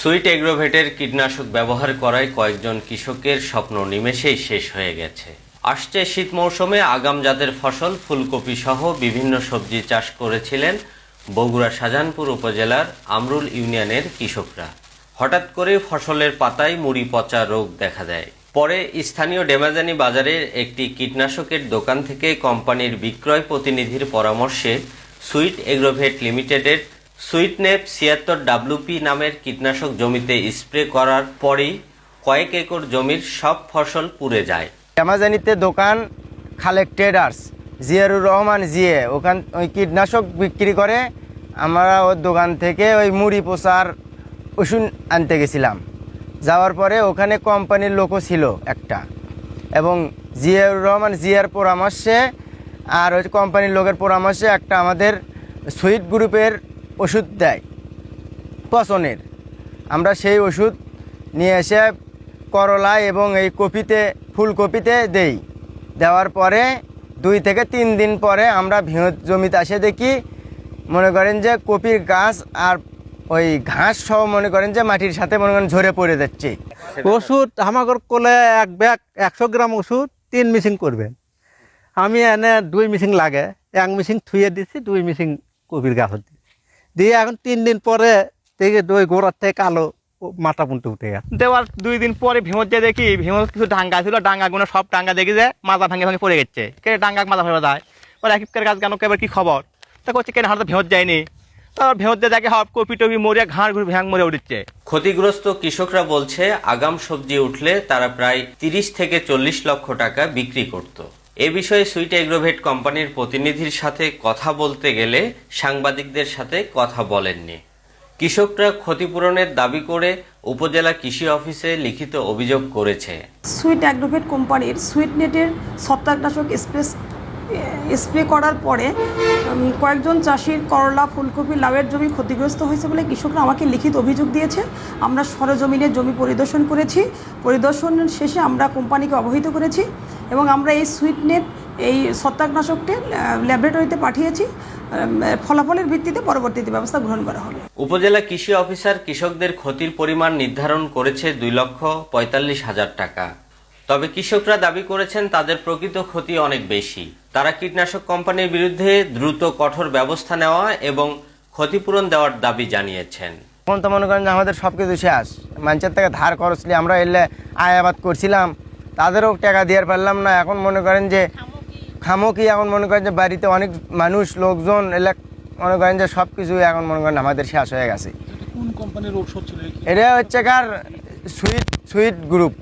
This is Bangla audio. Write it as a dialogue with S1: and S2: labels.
S1: সুইট এগ্রোভেটের কীটনাশক ব্যবহার করায় কয়েকজন কৃষকের স্বপ্ন নিমেষেই শেষ হয়ে গেছে। আসছে শীত মৌসুমে আগাম জাতের ফসল, ফুলকপি সহ বিভিন্ন সবজি চাষ করেছিলেন বগুড়া শাহজাহানপুর উপজেলার আমরুল ইউনিয়নের কৃষকরা। হঠাৎ করে ফসলের পাতায় মুড়ি পচা রোগ দেখা দেয়। পরে স্থানীয় ডেমাজানি বাজারের একটি কীটনাশকের দোকান থেকে কোম্পানির বিক্রয় প্রতিনিধির পরামর্শে সুইট এগ্রোভেট লিমিটেডের সুইটনেপ ছিয়াত্তর ডাব্লুপি নামের কীটনাশক জমিতে স্প্রে করার পরেই কয়েক একর জমির সব ফসল পুড়ে যায়।
S2: অ্যামাজনিতে দোকান খালেক ট্রেডার্স, জিয়ারুর রহমান জিয়ে, ওখান ওই কীটনাশক বিক্রি করে আমরা ওর দোকান থেকে ওই মুড়ি পোষার ওষুধ আনতে গেছিলাম। যাওয়ার পরে ওখানে কোম্পানির লোকও ছিল একটা। এবং জিয়াউর রহমান জিয়ার পরামর্শে আর ওই কোম্পানির লোকের পরামর্শে একটা আমাদের সুইট গ্রুপের ওষুধ দেয়, পচনের। আমরা সেই ওষুধ নিয়ে এসে করলা এবং এই কপিতে, ফুলকপিতে দেই। দেওয়ার পরে দুই থেকে তিন দিন পরে আমরা ভিঁত জমিতে আসে দেখি, মনে করেন যে কপির গাছ আর ওই ঘাস সহ মনে করেন যে মাটির সাথে মনে করেন ঝরে পড়ে যাচ্ছে।
S3: ওষুধ আমাগর কোলে এক ব্যাগ একশো গ্রাম ওষুধ, তিন মিশিং করবেন। আমি এনে দুই মিশিং লাগে, এক মিশিং থুয়ে দিছি, দুই মিশিং কবির গাছ দিই দিয়ে এখন তিন দিন পরে দেখি দুই গোড়ার থেকে কালো ও মাথা পুনতে উঠে গেছে।
S4: দেওয়ার দুই দিন পরে ভীমত যে দেখি ভীমত কিছু ডাঙ্গা ছিল ডাঙ্গাগুলো সব ডাঙ্গা দেখি যে মাজা ভাঙে ভাঙে পড়ে গেছে। কে ডাঙ্গা মাজা ভেবে যায়। ওর এক গাছ কেন এবার কী খবর? তা করছে কেন হয়তো ভেঁত যায়নি। তারপর ভেঁত দিয়ে দেখে হব কপি টপি মরে ঘাড় ঘুরে ভ্যাং মরে উঠছে।
S1: ক্ষতিগ্রস্ত কৃষকরা বলছে আগাম সবজি উঠলে তারা প্রায় তিরিশ থেকে চল্লিশ লক্ষ টাকা বিক্রি করত। এ বিষয়ে সুইট এগ্রোভেট কোম্পানির প্রতিনিধির সাথে কথা বলতে গেলে সাংবাদিকদের সাথে কথা বলেননি। কৃষকরা ক্ষতিপূরণের দাবি করে উপজেলা কৃষি অফিসে লিখিত অভিযোগ করেছে।
S5: সুইট অ্যাগ্রোভেট কোম্পানির সুইট নেটের ছত্রাকনাশক স্প্রে স্প্রে করার পরে কয়েকজন চাষির করলা, ফুলকপি, লাউয়ের জমি ক্ষতিগ্রস্ত হয়েছে বলে কৃষকরা আমাকে লিখিত অভিযোগ দিয়েছে। আমরা সরজমিনে জমি পরিদর্শন করেছি। পরিদর্শন শেষে আমরা কোম্পানিকে অবহিত করেছি। এবং আমরা এই সুইটনেট এই ছত্রাকনাশকটি ল্যাবরেটরিতে পাঠিয়েছি ফলাফলের ভিত্তিতে পরবর্তীতে ব্যবস্থা গ্রহণ করা হবে।
S1: উপজেলা কৃষি অফিসার কৃষকদের ক্ষতির পরিমাণ নির্ধারণ করেছে দুই লক্ষ পঁয়তাল্লিশ হাজার টাকা। তবে কৃষকরা দাবি করেছেন তাদের প্রকৃত ক্ষতি অনেক বেশি। তারা কীটনাশক কোম্পানির বিরুদ্ধে দ্রুত কঠোর ব্যবস্থা নেওয়া এবং ক্ষতিপূরণ দেওয়ার দাবি জানিয়েছেন।
S2: এখন তো মনে করেন যে আমাদের সব কিছু শেষ। মানুষের থেকে ধার খরচলি আমরা এলে আয় আবাদ করছিলাম। তাদেরও টাকা দিয়ে পারলাম না। এখন মনে করেন যে খামোকি এখন মনে করেন যে বাড়িতে অনেক মানুষ লোকজন এলাকা মনে করেন যে সব কিছু এখন মনে করেন আমাদের শেষ হয়ে গেছে। এটা হচ্ছে কার? Sweet sweet group.